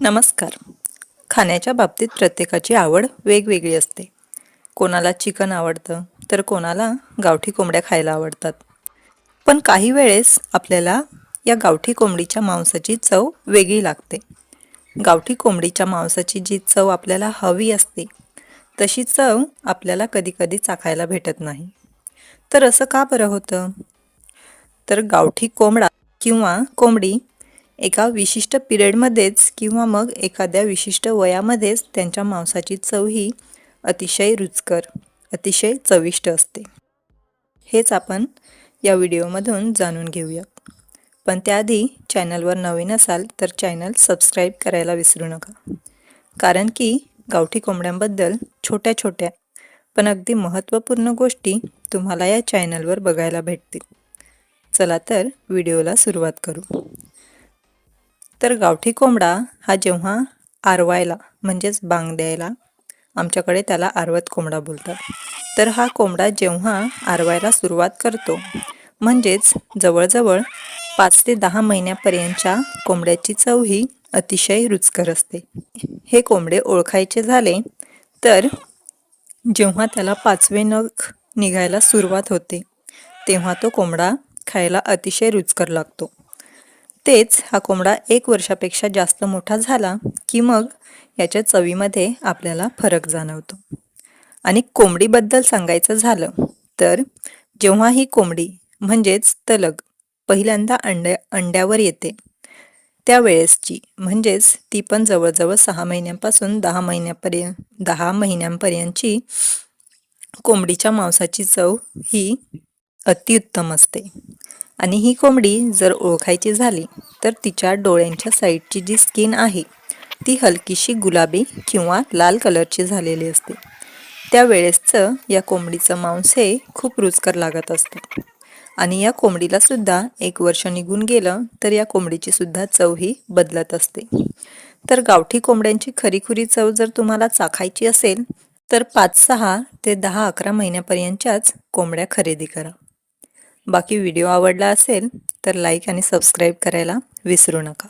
नमस्कार. खाण्याच्या बाबतीत प्रत्येकाची आवड वेगवेगळी असते. कोणाला चिकन आवडतं तर कोणाला गावठी कोंबड्या खायला आवडतात. पण काही वेळेस आपल्याला या गावठी कोंबडीच्या मांसाची चव वेगळी लागते. गावठी कोंबडीच्या मांसाची जी चव आपल्याला हवी असते तशी चव आपल्याला कधीकधी चाखायला भेटत नाही. तर असं का बरं होतं? तर गावठी कोंबडा किंवा कोंबडी एका विशिष्ट पिरियडमध्येच किंवा मग एखाद्या विशिष्ट वयामध्येच त्यांच्या मांसाची चव ही अतिशय रुचकर अतिशय चविष्ट असते. हेच आपण या व्हिडिओमधून जाणून घेऊयात पण त्याआधी चॅनलवर नवीन असाल तर चॅनल सबस्क्राईब करायला विसरू नका. कारण की गावठी कोंबड्यांबद्दल छोट्या छोट्या पण अगदी महत्त्वपूर्ण गोष्टी तुम्हाला या चॅनलवर बघायला भेटतील. चला तर व्हिडिओला सुरुवात करू. तर गावठी कोंबडा हा जेव्हा आरवायला म्हणजेच बांग द्यायला आमच्याकडे त्याला आरवत कोंबडा बोलतात. तर हा कोंबडा जेव्हा आरवायला सुरुवात करतो म्हणजेच जवळजवळ पाच ते दहा महिन्यापर्यंतच्या कोंबड्याची चव ही अतिशय रुचकर असते. हे कोंबडे ओळखायचे झाले तर जेव्हा त्याला पाचवे नख निघायला सुरुवात होते तेव्हा तो कोंबडा खायला अतिशय रुचकर लागतो. तेच हा कोंबडा एक वर्षापेक्षा जास्त मोठा झाला की मग याच्या चवीमध्ये आपल्याला फरक जाणवतो. आणि कोंबडीबद्दल सांगायचं झालं तर जेव्हा ही कोंबडी म्हणजेच तलग पहिल्यांदा अंड्या अंड्यावर येते त्यावेळेसची म्हणजेच ती पण जवळजवळ सहा महिन्यांपासून दहा महिन्यापर्यंत दहा महिन्यांपर्यंतची कोंबडीच्या मांसाची चव ही अतिउत्तम असते. आणि ही कोंबडी जर ओळखायची झाली तर तिच्या डोळ्यांच्या साईडची जी स्किन आहे ती हलकीशी गुलाबी किंवा लाल कलरची झालेली असते. त्यावेळेसचं या कोंबडीचं मांस हे खूप रुचकर लागत असतं. आणि या कोंबडीला सुद्धा एक वर्ष निघून गेलं तर या कोंबडीची सुद्धा चव ही बदलत असते. तर गावठी कोंबड्यांची खरीखुरी चव जर तुम्हाला चाखायची असेल तर पाच सहा ते दहा अकरा महिन्यापर्यंतच्याच कोंबड्या खरेदी करा. बाकी व्हिडिओ आवडला असेल तर लाईक आणि सबस्क्राईब करायला विसरू नका.